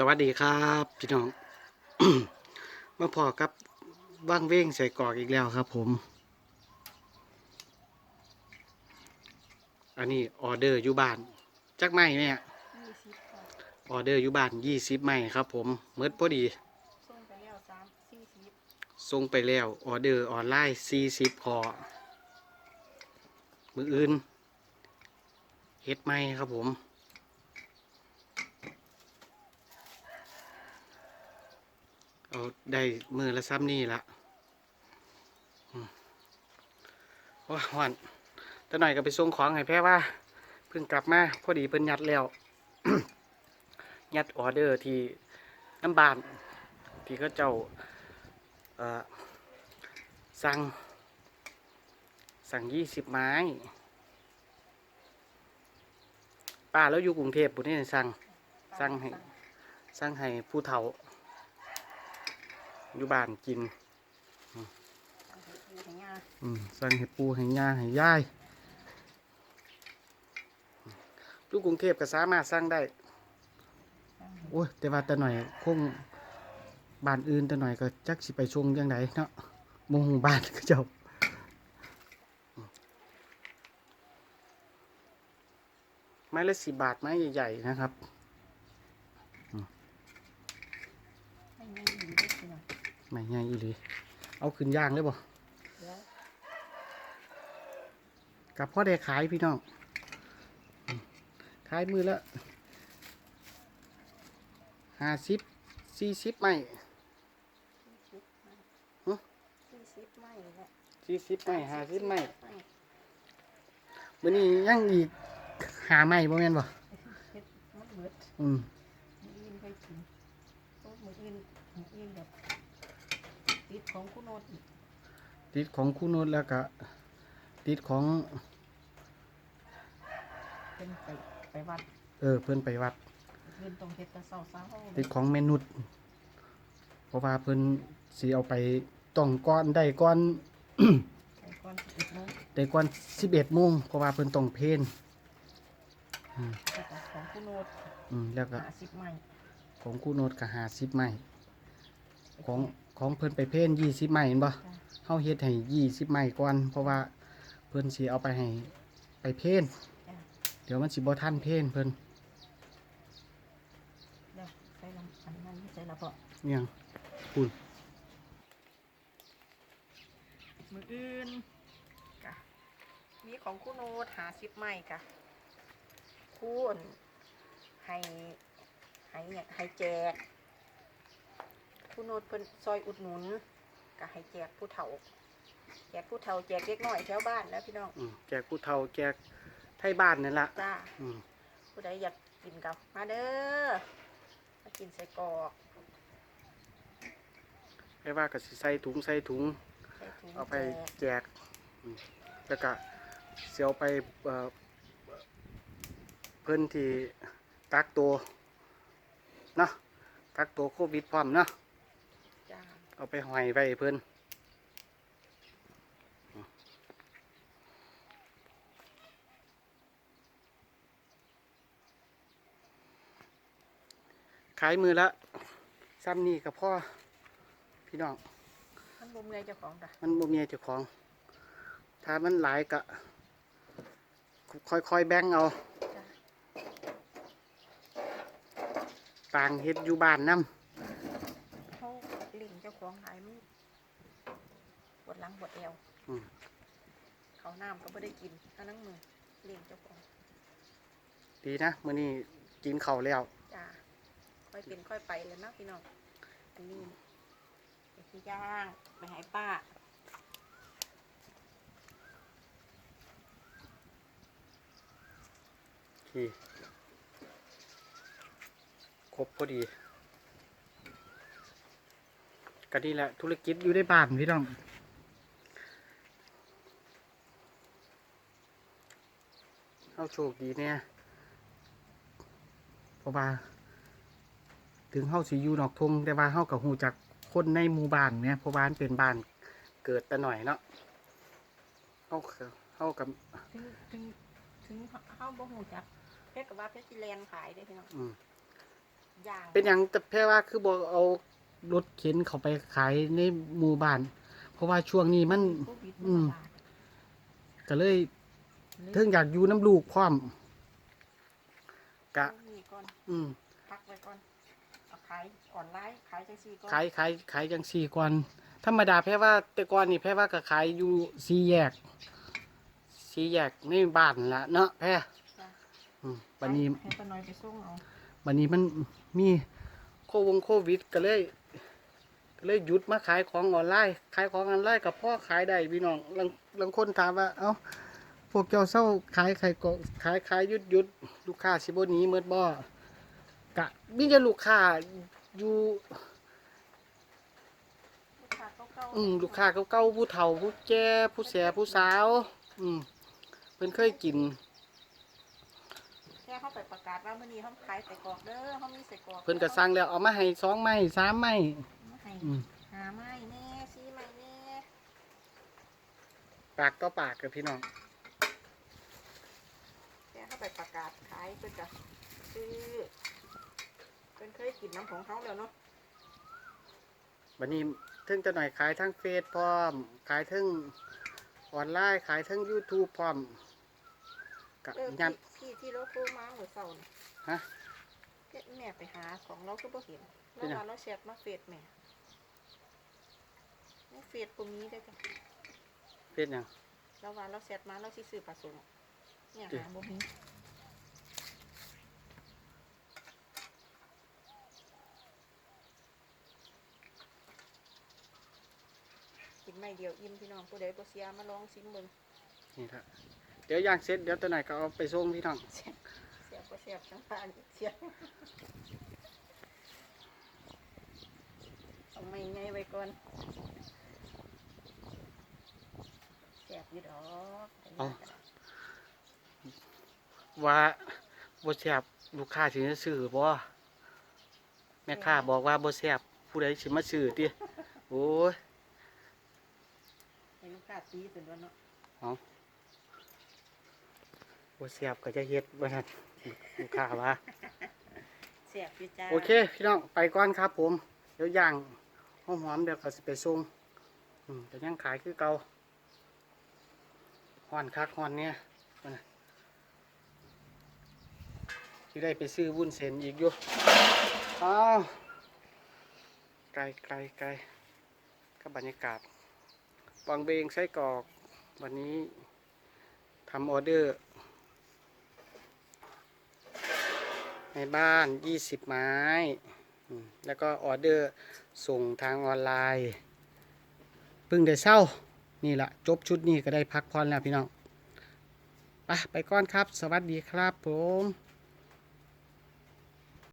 สวัสดีครับพี่น้อง มาพอกับว่างเว้งใส่กรอกอีกแล้วครับผม อันนี้ออเดอร์อยู่บ้าน จักไม่แม่ยี่สิบค่ะออเดอร์อยู่บ้านยี่สิบไม่ครับผมเมื่อพอดีส่งไปแล้วสามสี่สิบส่งไปแล้วออเดอร์ออนไลน์สี่สิบคอมืออื่นเฮ็ดไม่ครับผม เอาได้มือละซ้ำนี่ละว้าหวันแต่หน่อยก็ไปส่งของให้แพ้ว่า เพิ่งกลับมาพอดีเพิ่นยัดแล้วยัดออเดอร์ที่น้ำบาน ที่เขาเจ้าสั่ง สั่งยี่สิบไม้ป้าแล้วอยู่กรุงเทพปุ่นนี่สั่งสั่งให้สั่งให้ผู้เฒ่า อยู่บ้านกินสั่งให้ปูให้ยาอืมสั่งให้ปูให้ย่าให้ย่ายลูกกรุงเทพก็สามารถสั่งได้สั่งให้โอ้ยแต่ว่าแต่หน่อยคงบ้านอื่นแต่หน่อยก็จักสิไปชงยังไงเนาะโมโหบ้านก็เจ้าไม้ละสิบบาทไม้ใหญ่ ๆ นะครับ ให้ยาอยู่ได้ทีหน่อย ไม้ใหญ่อีหลีเอาขึ้นย่างเลยบ่เดี๋ยวกับพ่อได้ขายพี่น้องอืมขายมือละห้าสิบสี่สิบไม้สี่สิบไม่ฮะสี่สิบไม่แหละสี่สิบไม้ห้าสิบไม้ไม่มื้อนี้ยังอีกหาไม้บ่แม่นบ่เฮ็ดมันเบิดอืม ต๊ะมืออื่นมืออื่นแบบติดของคุณโนดอีกติดของคู่โนุชแล้วก็ติดของ เป็นไปไปวัดเออ เพิ่นไปวัด เงินตรงเฮ็ดแตะเศร้าเศร้าติดของเมนุษเพราะว่าเพิ่นสิเอาไปต้องก้อนได้ก้อน ไปก่อนสิบเอ็ดโมงได้ก้อน11โมงเพราะว่าเพิ่นต้องเพลนแล้วก็ของคุณโนดอืมแล้วก็ ห้าสิบไม่ของคู่โนดก็50ไม้ของ ของเพิ่นไปเพลน20ไม้เห็นบ่จ้ะเฮาเฮ็ดให้20ไม้ก่อนเพราะว่าเพิ่นสิเอาไปให้ไปเพลนจ้ะเดี๋ยวมันสิบ่ทันเพลนเพิ่นเดี๋ยวใส่ลำอันนั้นใส่ละเพาะอิหยังคุณมืออื่นกะมีของคุณโนดหาสิบไม้กะคุณให้ให้เนี่ยให้แจก คุณโนดเพิ่นซอยอุดหนุนกะให้แจกผู้เฒ่า แจกผู้เฒ่าแจกเล็กน้อยแถวบ้านแล้วพี่น้องอืมแจกผู้เฒ่าแจกไทยบ้านนั่นล่ะจ้าอืมผู้ใดอยากกินกับมาเด้อมากินใส่กรอกไม่ว่าก็สิใส่ถุงใส่ถุง ใส่ถุงเอาไปแจกแจกอืมแล้วก็เสียวไปเอ่อเพิ่นที่กักตัวเนาะกักตัวโควิดพร้อมเนาะจ้า เอาไปหอยไว้ให้เพิ่นขายมือละซ้ำนี่กับพ่อพี่น้อง มันบ่มเลยเจ้าของจ้ะมันบ่มีเจ้าของ ถ้ามันหลายก็ค่อยๆแบ่งเอาจ้าต่างเฮ็ดอยู่บ้านนำเขา ลิงเจ้าของหลายมันปวดหลังปวดเอวอืม เขาวน้ำก็ไม่ได้กินอันนั้นมือเลี้ยงเจ้าของดีนะมื้อนี้กินข้าวแล้ว จ้าค่อยเป็นค่อยไปเลยนะพี่น้องอันนี้ไปที่ย่างไปใหายป้าที่ครบพอดี ก็นี่แหละธุรกิจอยู่ในบ้านพี่น้องเอาโชคดีเนี่ยเพราะว่าถึงเฮาสิอยู่นอกทงแต่ว่าเฮากับหูจักคนในหมู่บ้านเนี่ยเพราะว่ามันเป็นบ้านเกิดแต่หน่อยเนาะเฮาก็เฮากับถึงถึงถึงเข้าบ่หูจักเพชรกับว่าเพชรสิแลนขายได้อพี่น้องอืมย่างเป็นอย่างแต่แพ่ว่าคือบอกเอา รถเข็นเขาไปขายในหมู่บ้าน เพราะว่าช่วงนี้มัน โควิดอืมระบาดก็เลยเลยเทิงอยากอยู่น้ำลูกพร้อมกะเอานี่ก่อนอืม พักไว้ก่อนเอาขายออนไลน์ขายจังซี่ก่อนขายขายขายจังสี่ก่อนธรรมดาแพ่ว่าแต่ก่อนนี่แพ่ว่าก็ขายอยู่สี่แยกสี่แยกในบ้านละเนาะแพ่จ้ะอืมวันนี้ให้ป้าน้อยไปส่งเอาวันนี้มันมีโควงโควิดก็เลยก็ เลยหยุดมาขายของออนไลน์ขายของออนไลน์กับพ่อขายได้พี่น้องบางบางคนถามว่า เอ้าพวกเจ้าเศร้าขายขายก็ขายขายหยุดหยุดลูกค้าสิบหนี้เมื่อบ่กะมีแต่ลูกค้าอยู่ลูกค้าเก่าๆอืมลูกค้าเก่าๆผู้เฒ่าผู้แก่ผู้แสผู้สาว อืมเพิ่นเคยกินแค่เขาไปประกาศว่ามื้อนี้เขาขายใส่กรอกเด้อเขามีใส่กรอกเพิ่นก็สั่งแล้วเอามาให้สองไม้สามไม้มา ให้อืม หาไม้แน่ซีไม้แน่ปากต่อปากกับพี่น้องแค่เขาไปประกาศขายเพิ่นก็ซื้อเพิ่นเคยกินน้ำของเขาแล้วเนาะบันนี้ถึงจะหน่อยขายทั้งเฟซพร้อม ขายทั้งออนไลน์ขายทั้ง YouTube พร้อมกะเออยัน ที่ที่ที่เราโทรมาเมื่อเช้านี่ฮะแกแม่ไปหาของเราก็บ่เห็นเป็แล้นหยังวว่าเราแชทมาเฟซแม่ ในเฟซตรงนี้ได้จ้ะเฟซหยังแล้วว่าเราแชทมาเราสิซื้อผสมเนี่ยจริงหาบ่มีกินไม่เดียวอิ่มพี่น้องผู้ใดบ่เสียมาลองชิมเบิ่งนี่ครับเดี๋ยวย่างเสร็จเดี๋ยวตัวไหนอยก็เอาไปส่งพี่น้องเสียบเสียบบ่เสียบจังพานอีกเสียบเอาไม่ไงไว้ก่อน เสียบอยู่ดอกแต่นี่ก็ได้ว่าบ่แซ่บลูกค้าสิมาซื้อบ่แม่ค้าบอกว่าบ่แซ่บผู้ใดสิมาซื้อติโอ้ย ให้ลูกค้าตีเป็นว่าเนาะบ่แซ่บก็จะเฮ็ดว่าซั่นลูกค้าว่าเสียบอยู่จ้าโอเค พี่น้องไปก่อนครับผม เดี๋ยวย่างหอมๆเดี๋ยวก็สิไปส่งอืมแต่ยังขายคือเก่า ฮ้อนคักฮ้อนเนี่ยว่าน่ได้ไปซื้อวุ้นเส้นอีกอยู่อ้าวไกลไกลไกลกับบรรยากาศวังเบงไส้กรอกวันนี้ทำออเดอร์ ในบ้าน 20 ไม้อืมแล้วก็ออเดอร์ส่งทางออนไลน์ เพิ่งได้เศร้า นี่แหละจบชุดนี้ก็ได้พักผ่อนแล้วพี่น้องไปไปก่อนครับ สวัสดีครับผม